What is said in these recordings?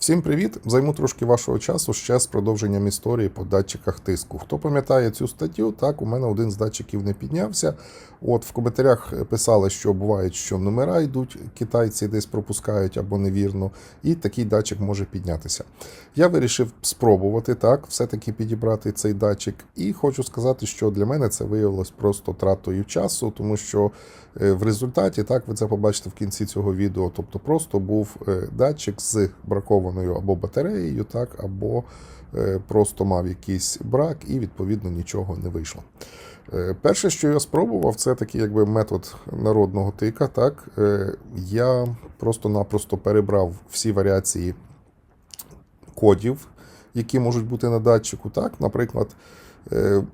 Всім привіт! Займу трошки вашого часу ще з продовженням історії по датчиках тиску. Хто пам'ятає цю статтю, так у мене один з датчиків не піднявся. От в коментарях писали, що буває, що номера йдуть, китайці десь пропускають або невірно, і такий датчик може піднятися. Я вирішив спробувати так, все-таки підібрати цей датчик, і хочу сказати, що для мене це виявилось просто тратою часу, тому що е, в результаті, так ви це побачите в кінці цього відео, тобто просто був е, датчик з бракованою або батареєю, так, або е, просто мав якийсь брак, і відповідно нічого не вийшло. Е, Перше, що я спробував, це такий якби метод народного тика. Так, Е, я просто-напросто перебрав всі варіації кодів, які можуть бути на датчику. Так, наприклад,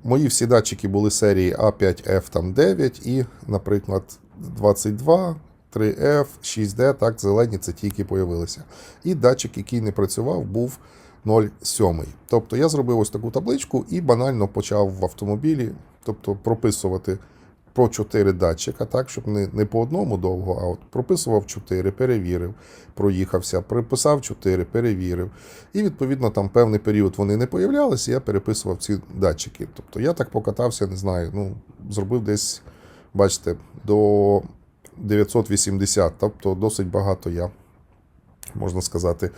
мої всі датчики були серії A5F там 9 і, наприклад, 22. 3F, 6D, так, зелені це ті, які появилися. І датчик, який не працював, був 0,7. Тобто я зробив ось таку табличку і банально почав в автомобілі, тобто прописувати про 4 датчика, так, щоб не, не по одному довго, а от прописував 4, перевірив, проїхався, приписав 4, перевірив. І відповідно там певний період вони не появлялися, я переписував ці датчики. Тобто я так покатався, не знаю, ну, зробив десь, бачите, до 980, тобто досить багато я, можна сказати,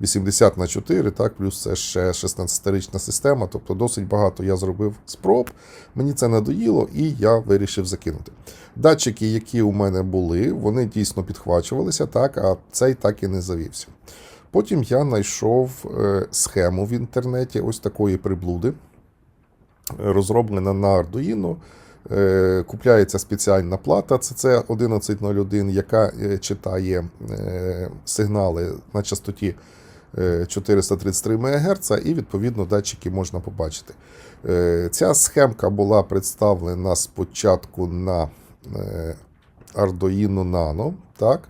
80 на 4, так, плюс це ще 16-річна система, тобто досить багато я зробив спроб. Мені це надоїло і я вирішив закинути. Датчики, які у мене були, вони дійсно підхвачувалися, так, а цей так і не завівся. Потім я знайшов е, схему в інтернеті ось такої приблуди, розроблена на Arduino. Е, Купляється спеціальна плата CC 1101, яка е, читає е, сигнали на частоті е, 433 МГц, і відповідно датчики можна побачити. Ця схемка була представлена спочатку на Arduino Nano. Так?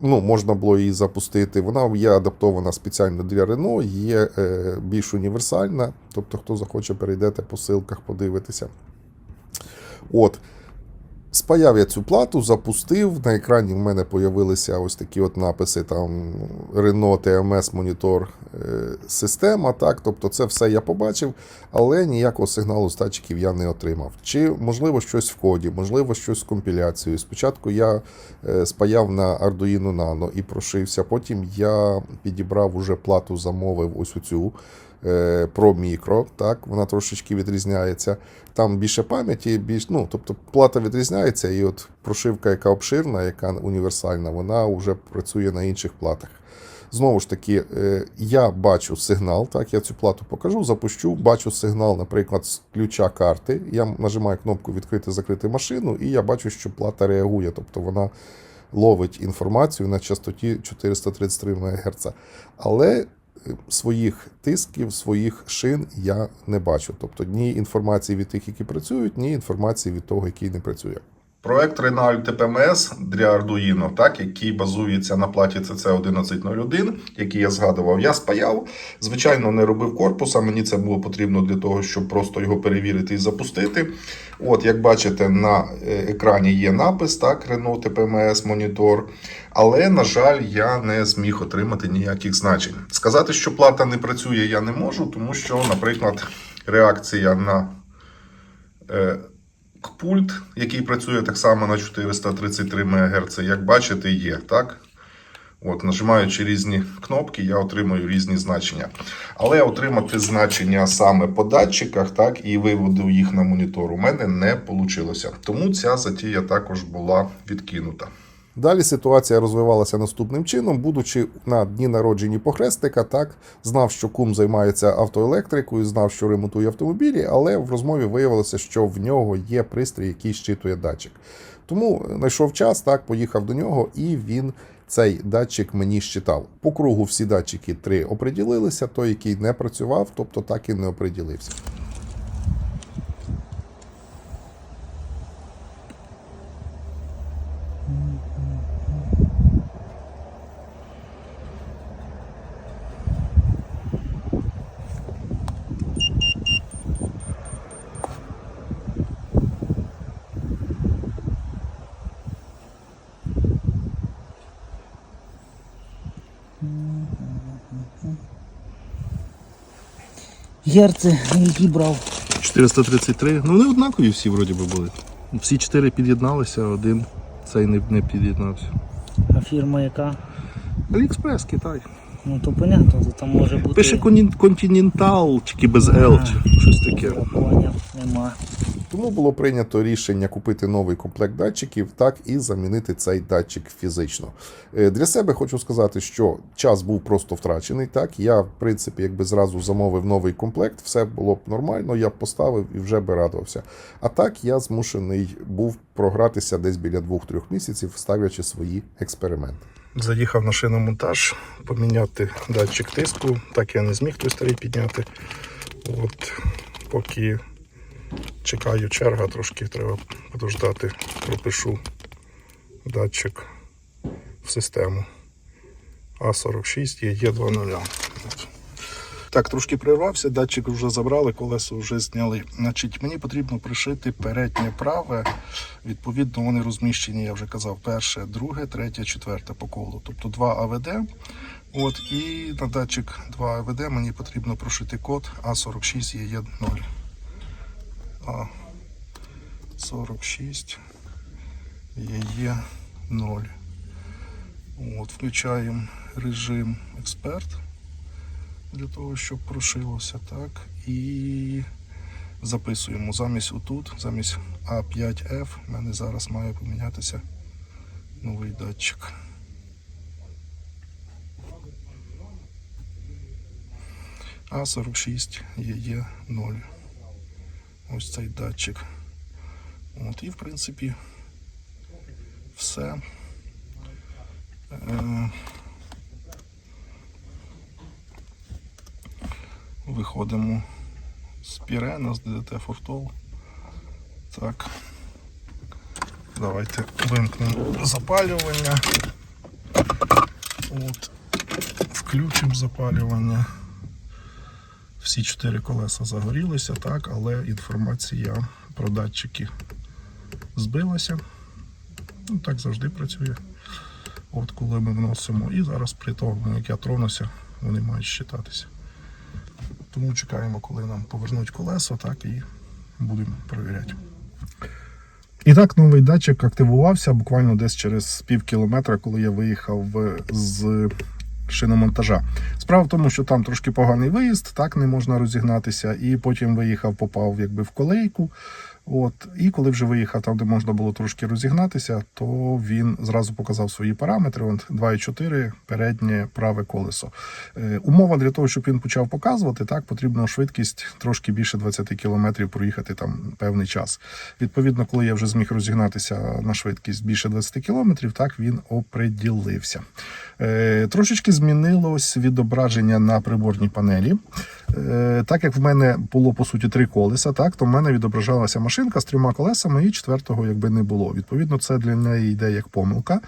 Ну, можна було її запустити. Вона є адаптована спеціально для Renault, є більш універсальна. Тобто, хто захоче, перейдете по ссылках, подивитися. От. Спаяв я цю плату, запустив. На екрані в мене з'явилися ось такі от написи: там Renault TMS монітор система. Так, тобто це все я побачив, але ніякого сигналу з датчиків я не отримав. Чи можливо щось в коді, можливо, щось з компіляцією. Спочатку я е, спаяв на Arduino Nano і прошився. Потім я підібрав уже плату, замовив ось оцю. Е, Pro Micro, так, вона трошечки відрізняється. Там більше пам'яті, більш, ну, тобто плата відрізняється, і от прошивка, яка обширна, яка універсальна, вона вже працює на інших платах. Знову ж таки, е, я бачу сигнал, так, я цю плату покажу, запущу, бачу сигнал, наприклад, з ключа карти. Я нажимаю кнопку відкрити, закрити машину, і я бачу, що плата реагує, тобто вона ловить інформацію на частоті 433 МГц. Але е, своїх тисків, своїх шин я не бачу. Тобто ні інформації від тих, які працюють, ні інформації від того, який не працює. Проект Renault TPMS для Arduino, так, який базується на платі CC1101, який я згадував, я спаяв. Звичайно, не робив корпуса. Мені це було потрібно для того, щоб просто його перевірити і запустити. От, як бачите, на е, екрані є напис так, Renault TPMS монітор. Але, на жаль, я не зміг отримати ніяких значень. Сказати, що плата не працює, я не можу, тому що, наприклад, реакція на. Пульт, який працює так само на 433 МГц, як бачите, є. так? От, Нажимаючи різні кнопки, я отримую різні значення. Але отримати значення саме по датчиках так, і виводу їх на монітор у мене не вийшло. Тому ця затія також була відкинута. Далі ситуація розвивалася наступним чином, будучи на дні народженні похресника, так знав, що кум займається автоелектрикою, знав, що ремонтує автомобілі, але в розмові виявилося, що в нього є пристрій, який щитує датчик. Тому знайшов час, так поїхав до нього, і він цей датчик мені щитав. По кругу всі датчики три оприділилися. Той, який не працював, тобто так і не оприділився. Герци, які брав. 433. Ну вони однакові всі вроді би були. Всі чотири під'єдналися, один цей не, не під'єднався. А фірма яка? Аліекспрес, Китай. Ну то понятно, то там може бути. Пише Continental, тільки без L, чи щось таке. Нема. Тому було прийнято рішення купити новий комплект датчиків, так і замінити цей датчик фізично. Е, Для себе хочу сказати, що час був просто втрачений. Так я, в принципі, якби зразу замовив новий комплект, все було б нормально, я б поставив і вже би радувався. А так я змушений був програтися десь біля 2-3 місяців, ставлячи свої експерименти. Заїхав на шиномонтаж, поміняти датчик тиску. Так я не зміг той старий підняти. От, поки чекаю черга, трошки треба подождати, пропишу датчик в систему. А46 є Е2.0. Так, трошки прервався, датчик вже забрали, колесо вже зняли. Значить, мені потрібно пришити переднє праве. Відповідно, вони розміщені, я вже казав, перше, друге, третє, четверте по колу. Тобто два АВД. От, і на датчик 2 АВД мені потрібно прошити код А46 є 0. А46 є 0. От, включаємо режим експерт для того, щоб прошилося, так. І записуємо замість отут, замість А5F, в мене зараз має помінятися новий датчик. А46 є 0. Ось цей датчик. От, і в принципі все. Е, Виходимо з Пірена, з ДДТ Фортол. Так. Давайте вимкнемо запалювання. От. Включимо запалювання. Всі чотири колеса загорілися, так, але інформація про датчики збилася. Ну, так завжди працює. От коли ми вносимо. І зараз при тому, як я тронуся, вони мають щитатися. Тому чекаємо, коли нам повернуть колесо, так і будемо перевіряти. І так, новий датчик активувався буквально десь через пів кілометра, коли я виїхав з шиномонтажа. Справа в тому, що там трошки поганий виїзд, так не можна розігнатися, і потім виїхав, попав якби в колейку. От, і коли вже виїхав там, де можна було трошки розігнатися, то він зразу показав свої параметри. От 2,4 переднє праве колесо. Е, умова для того, щоб він почав показувати, так потрібна швидкість трошки більше 20 км проїхати там певний час. Відповідно, коли я вже зміг розігнатися на швидкість більше 20 км, так він оприділився. Е, трошечки змінилось відображення на приборній панелі. Е, так як в мене було по суті три колеса, так то в мене відображалася машинка з трьома колесами, і четвертого якби не було. Відповідно, це для неї йде як помилка.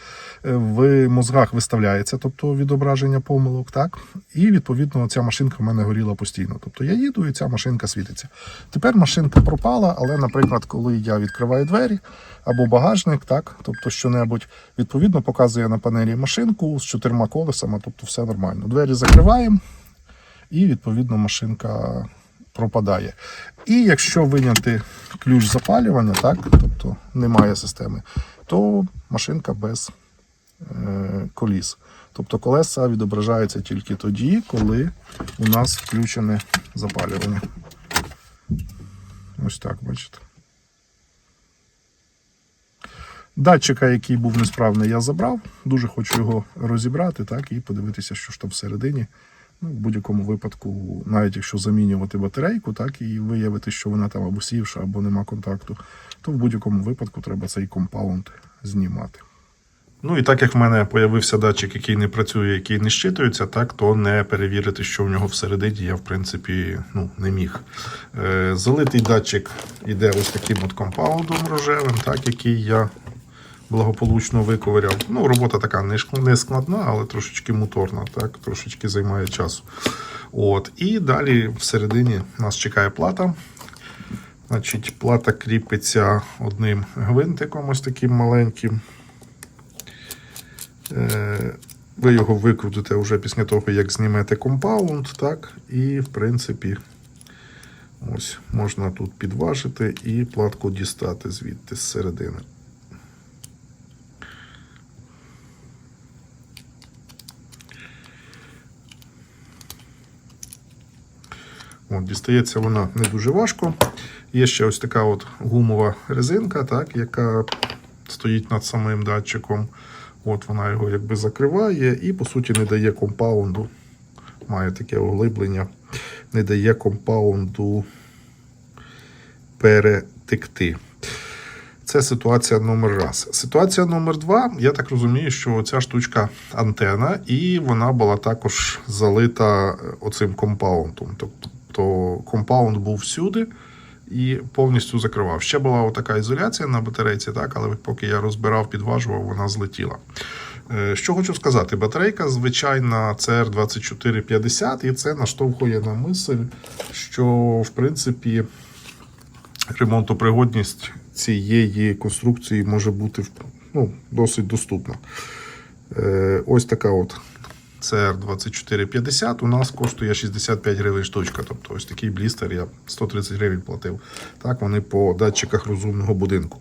Е, В мозгах виставляється, тобто відображення помилок, так і відповідно ця машинка в мене горіла постійно. Тобто я їду, і ця машинка світиться. Тепер машинка пропала, але, наприклад, коли я відкриваю двері або багажник, так, тобто що-небудь, відповідно показує на панелі машинку з чотирма колесами, тобто все нормально. Двері закриваємо і відповідно машинка пропадає. І якщо виняти ключ запалювання, так, тобто немає системи, то машинка без е, коліс. Тобто колеса відображаються тільки тоді, коли у нас включене запалювання. Ось так, бачите. Датчика, який був несправний, я забрав. Дуже хочу його розібрати, так, і подивитися, що ж там всередині. Ну, в будь-якому випадку, навіть якщо замінювати батарейку, так і виявити, що вона там або сівша, або нема контакту, то в будь-якому випадку треба цей компаунд знімати. Ну і так як в мене появився датчик, який не працює, який не щитується, так то не перевірити, що в нього всередині, я в принципі ну, не міг. Е, залитий датчик іде ось таким от компаундом рожевим, так, який я благополучно виковиряв. Ну, робота така не складна, але трошечки муторна, так, трошечки займає часу. От, і далі всередині нас чекає плата. Значить, плата кріпиться одним гвинтиком, ось таким маленьким. Е, Ви його викрутите вже після того, як знімете компаунд, так, і в принципі, ось можна тут підважити і платку дістати звідти з середини. От, дістається вона не дуже важко. Є ще ось така от гумова резинка, так, яка стоїть над самим датчиком. От вона його якби закриває і, по суті, не дає компаунду. Має таке оглиблення, не дає компаунду перетекти. Це ситуація номер раз. Ситуація номер два. Я так розумію, що ця штучка антена, і вона була також залита е, оцим компаундом. Тобто компаунд був всюди і повністю закривав. Ще була така ізоляція на батарейці, так, але поки я розбирав, підважував, вона злетіла. Е, Що хочу сказати, батарейка звичайна CR2450, і це наштовхує на мисль, що в принципі ремонтопригодність цієї конструкції може бути ну, досить доступна. Е, Ось така от CR2450 у нас коштує 65 гривень штучка. Тобто ось такий блістер я 130 гривень платив. Так, вони по датчиках розумного будинку.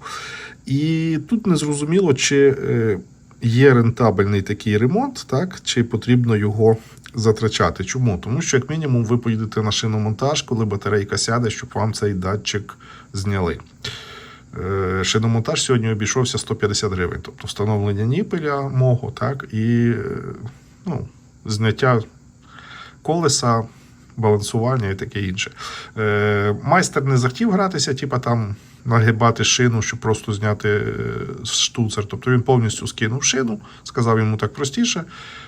І тут не зрозуміло, чи е, є рентабельний такий ремонт, так, чи потрібно його затрачати. Чому? Тому що, як мінімум, ви поїдете на шиномонтаж, коли батарейка сяде, щоб вам цей датчик зняли. Е, Шиномонтаж сьогодні обійшовся 150 гривень, тобто встановлення ніпеля мого, так, і е, ну, зняття колеса, балансування і таке інше. Е, майстер не захотів гратися, типа там нагибати шину, щоб просто зняти е, штуцер. Тобто він повністю скинув шину, сказав йому так простіше.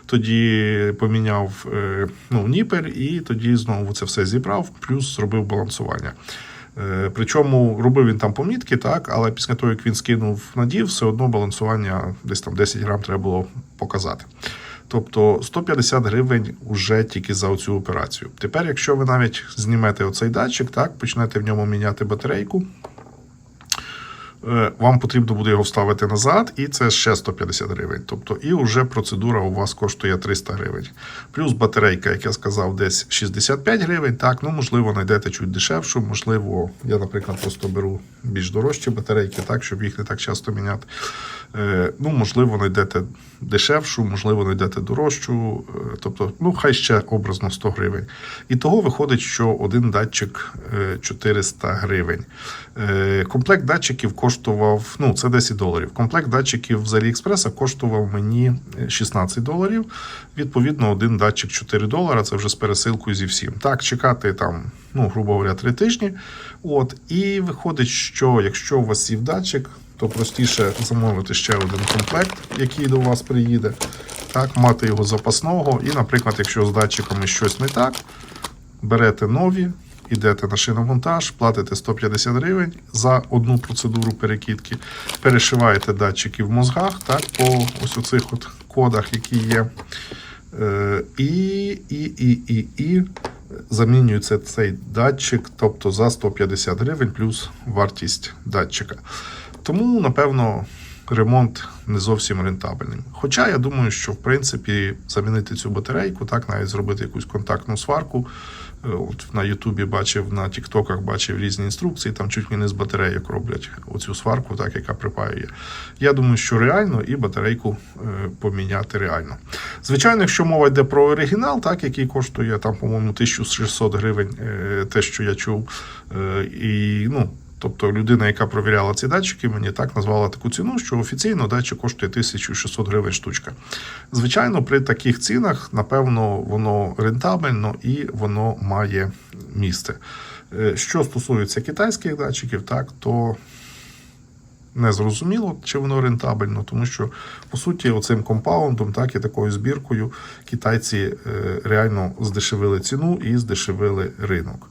Тоді поміняв е, ну, ніпель і тоді знову це все зібрав, плюс зробив балансування. Е, Причому робив він там помітки, так, але після того, як він скинув надів, все одно балансування десь там 10 грам треба було показати. Тобто 150 гривень вже тільки за цю операцію. Тепер, якщо ви навіть знімете оцей датчик, так, почнете в ньому міняти батарейку, вам потрібно буде його вставити назад, і це ще 150 гривень. Тобто, і вже процедура у вас коштує 300 гривень. Плюс батарейка, як я сказав, десь 65 гривень. Так, ну можливо, знайдете чуть дешевшу. Можливо, я, наприклад, просто беру більш дорожчі батарейки, так, щоб їх не так часто міняти. Е, Ну, можливо, знайдете дешевшу, можливо, знайдете дорожчу. Е, Тобто, ну, хай ще образно 100 гривень. І того виходить, що один датчик е, 400 гривень. Е, Комплект датчиків коштував, ну, це 10 доларів. Комплект датчиків з Аліекспреса коштував мені 16 доларів. Відповідно, один датчик 4 долара. Це вже з пересилкою зі всім. Так, чекати там, ну, грубо говоря, 3 тижні. От, і виходить, що якщо у вас є датчик, то простіше замовити ще один комплект, який до вас приїде. Так, мати його запасного. І, наприклад, якщо з датчиками щось не так, берете нові, йдете на шиномонтаж, платите 150 гривень за одну процедуру перекидки, перешиваєте датчики в мозгах, так, по ось оцих от кодах, які є. Е, І, і, і, і, і замінюється цей датчик, тобто за 150 гривень плюс вартість датчика. Тому, напевно, ремонт не зовсім рентабельним. Хоча я думаю, що в принципі замінити цю батарейку, так, навіть зробити якусь контактну сварку. Е, От на Ютубі бачив, на Тіктоках бачив різні інструкції, там чуть ли не з батарейок роблять оцю сварку, так, яка припаює. Я думаю, що реально і батарейку е, поміняти реально. Звичайно, якщо мова йде про оригінал, так, який коштує там, по-моєму, 1600 гривень, е, те, що я чув, і ну. Тобто людина, яка провіряла ці датчики, мені так назвала таку ціну, що офіційно датчик коштує 1600 гривень штучка. Звичайно, при таких цінах, напевно, воно рентабельно і воно має місце. Е, Що стосується китайських датчиків, так, то не зрозуміло, чи воно рентабельно, тому що, по суті, оцим компаундом, так і такою збіркою китайці е, реально здешевили ціну і здешевили ринок.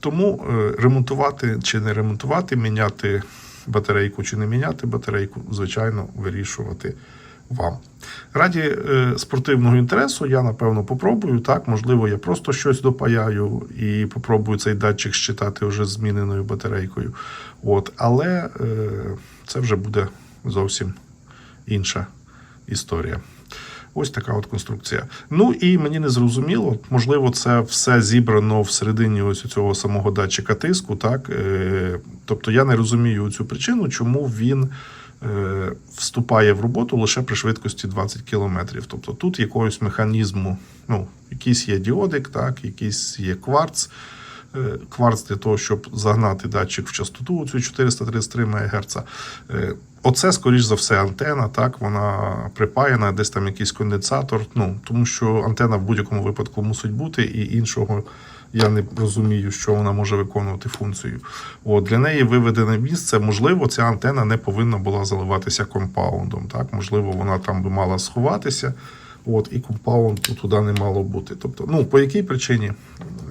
Тому е, ремонтувати чи не ремонтувати, міняти батарейку чи не міняти батарейку, звичайно, вирішувати вам. Раді е, спортивного інтересу я напевно попробую. Так, можливо, я просто щось допаяю і попробую цей датчик щитати вже зміненою батарейкою. От, але е, це вже буде зовсім інша історія. Ось така от конструкція. Ну і мені не зрозуміло, можливо, це все зібрано всередині ось цього самого датчика тиску. Так? Е, тобто я не розумію цю причину, чому він е, вступає в роботу лише при швидкості 20 км. Тобто тут якогось механізму, ну, якийсь є діодик, так, якийсь є кварц. Е, Кварц для того, щоб загнати датчик в частоту цю 433 МГц. Оце, скоріш за все, антена, так, вона припаяна, десь там якийсь конденсатор. Ну, тому що антена в будь-якому випадку мусить бути, і іншого я не розумію, що вона може виконувати функцію. От, для неї виведене місце, можливо, ця антена не повинна була заливатися компаундом. Так? Можливо, вона там би мала сховатися. От, і компаунду туди не мало бути. Тобто, ну, по якій причині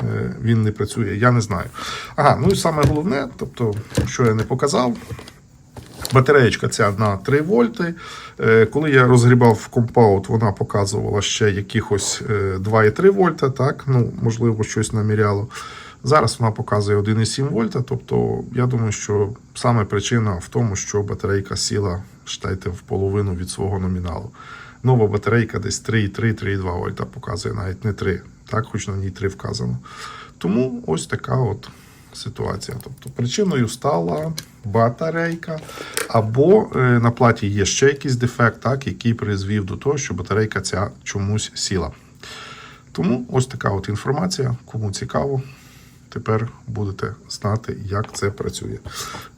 е, він не працює, я не знаю. Ага, ну і саме головне, тобто, що я не показав, Батареєчка ця на 3 вольти. Е, Коли я розгрібав компаут, вона показувала ще якихось е, 2,3 вольта. Так, ну можливо, щось наміряло. Зараз вона показує 1,7 вольта. Тобто, я думаю, що саме причина в тому, що батарейка сіла, считайте, в половину від свого номіналу. Нова батарейка десь 3,3-3,2 вольта показує, навіть не 3, так, хоч на ній 3 вказано. Тому ось така от ситуація. Тобто причиною стала батарейка, або е, на платі є ще якийсь дефект, так, який призвів до того, що батарейка ця чомусь сіла. Тому ось така от інформація. Кому цікаво, тепер будете знати, як це працює.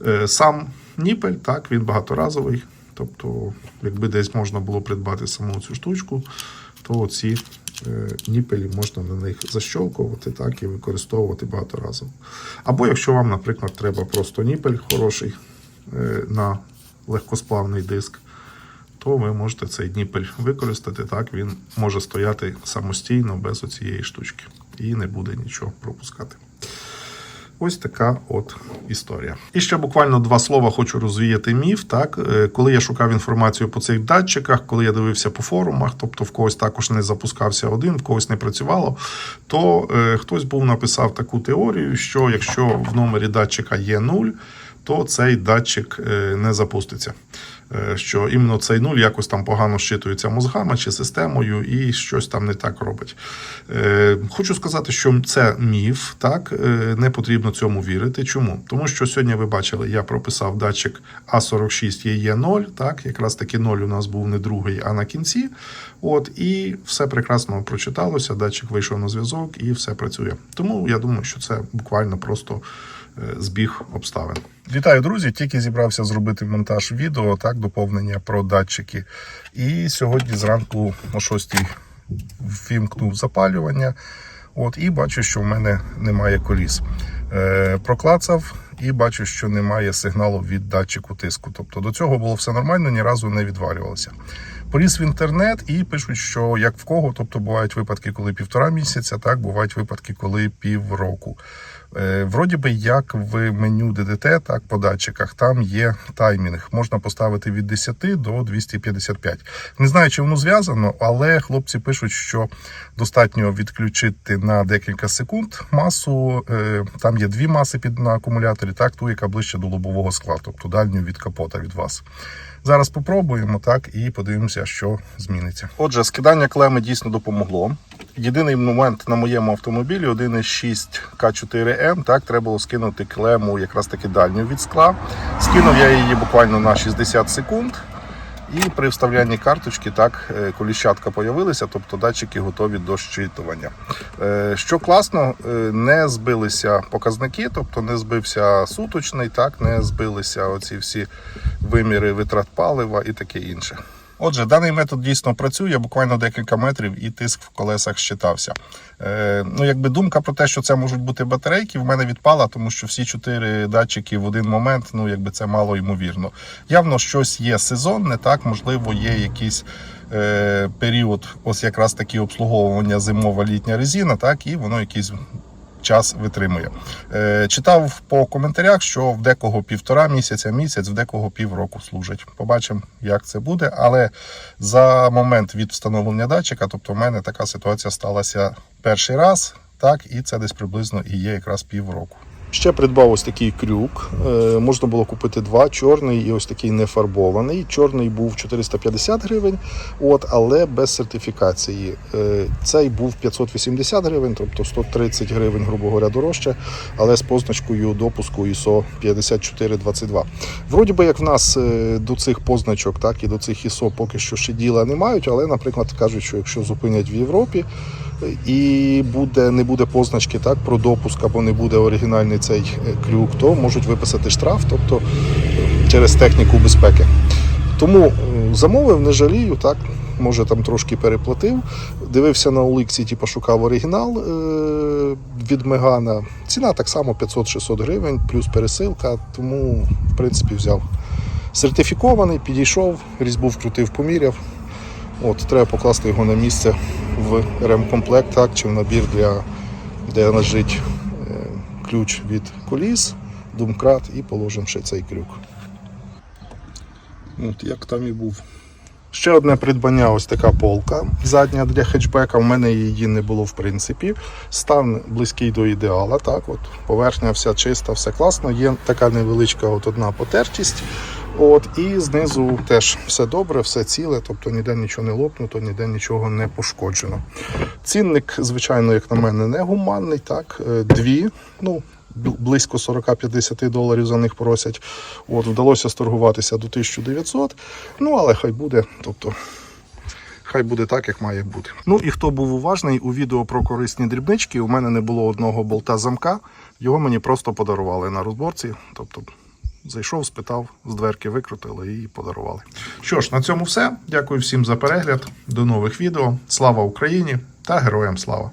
Е, Сам ніпель, так, він багаторазовий. Тобто, якби десь можна було придбати саму цю штучку, то ці ніпелі можна на них защолкувати так, і використовувати багато багаторазово. Або якщо вам, наприклад, треба просто ніпель хороший е, на легкосплавний диск, то ви можете цей ніпель використати. Так, він може стояти самостійно без оцієї штучки і не буде нічого пропускати. Ось така от історія. І ще буквально два слова хочу розвіяти міф. Так, Е, коли я шукав інформацію по цих датчиках, коли я дивився по форумах, тобто в когось також не запускався один, в когось не працювало, то е, хтось був написав таку теорію, що якщо в номері датчика є 0, то цей датчик е, не запуститься. Е, Що іменно цей нуль якось там погано щитується мозгами чи системою і щось там не так робить. Е, Хочу сказати, що це міф, так е, не потрібно цьому вірити. Чому? Тому що сьогодні ви бачили, я прописав датчик А46 є 0, так, якраз таки 0 у нас був не другий, а на кінці. От, і все прекрасно прочиталося, датчик вийшов на зв'язок і все працює. Тому я думаю, що це буквально просто збіг обставин. Вітаю, друзі! Тільки зібрався зробити монтаж відео, так, доповнення про датчики. І сьогодні зранку о 6 вімкнув запалювання. От, і бачу, що в мене немає коліс. Е, проклацав і бачу, що немає сигналу від датчику тиску. Тобто до цього було все нормально, ні разу не відвалювалося. Поліз в інтернет і пишуть, що як в кого, тобто бувають випадки, коли півтора місяця, так бувають випадки, коли півроку. Е, Вроді би, як в меню ДДТ, так по датчиках, там є таймінг. Можна поставити від 10 до 255. Не знаю, чи воно зв'язано, але хлопці пишуть, що достатньо відключити на декілька секунд масу. Е, Там є дві маси під на акумуляторі, так ту, яка ближче до лобового скла, тобто дальню від капота від вас. Зараз попробуємо так і подивимося, що зміниться. Отже, скидання клеми дійсно допомогло. Єдиний момент на моєму автомобілі 1.6 К4М. Так, треба було скинути клему якраз таки дальню від скла. Скинув я її буквально на 60 секунд. І при вставлянні карточки так е, коліщатка появилися, тобто датчики готові до щитування. Е, Що класно, е, не збилися показники, тобто не збився суточний, так не збилися оці всі виміри витрат палива і таке інше. Отже, даний метод дійсно працює буквально декілька метрів, і тиск в колесах щитався. Е, ну, якби думка про те, що це можуть бути батарейки, в мене відпала, тому що всі чотири датчики в один момент, ну якби це мало ймовірно. Явно щось є сезонне, так можливо, є якийсь е, період, ось якраз такі обслуговування зимова літня резина, так і воно якийсь час витримує. Е, читав по коментарях, що в декого півтора місяця, місяць, в декого півроку служить. Побачимо, як це буде. Але за момент від встановлення датчика, тобто в мене така ситуація сталася перший раз, так, і це десь приблизно і є якраз півроку. Ще придбав ось такий крюк. Е, можна було купити два: чорний і ось такий нефарбований. Чорний був 450 гривень, от, але без сертифікації. Е, цей був 580 гривень, тобто 130 гривень, грубо говоря, дорожче, але з позначкою допуску ISO 5422. Вроді би, як в нас е, до цих позначок, так і до цих ISO поки що ще діла не мають, але, наприклад, кажуть, що якщо зупинять в Європі і буде, не буде позначки так, про допуск або не буде оригінальний цей е, крюк, то можуть виписати штраф, тобто е, через техніку безпеки. Тому е, замовив, не жалію, так. Може там трошки переплатив. Дивився на Оликсі, типу, шукав оригінал е- від Мегана. Ціна так само 500-600 гривень, плюс пересилка, тому в принципі взяв. Сертифікований, підійшов, різьбу вкрутив, поміряв. От, треба покласти його на місце в ремкомплект, так, чи в набір, для, де лежить е, ключ від коліс, думкрат і положимо ще цей крюк. От, як там і був. Ще одне придбання ось така полка задня для хетчбека. У мене її не було в принципі. Стан близький до ідеала. Так, от поверхня вся чиста, все класно. Є така невеличка от одна потертість. От, і знизу теж все добре, все ціле, тобто ніде нічого не лопнуто, ніде нічого не пошкоджено. Цінник, звичайно, як на мене, не гуманний. Так, Е, дві, ну близько 40-50 доларів за них просять. От, вдалося сторгуватися до 1900, ну але хай буде. Тобто, Хай буде так, як має бути. Ну і хто був уважний у відео про корисні дрібнички, у мене не було одного болта замка, його мені просто подарували на розборці. Тобто зайшов, спитав, з дверки викрутили і подарували. Що ж, на цьому все. Дякую всім за перегляд. До нових відео. Слава Україні та героям слава!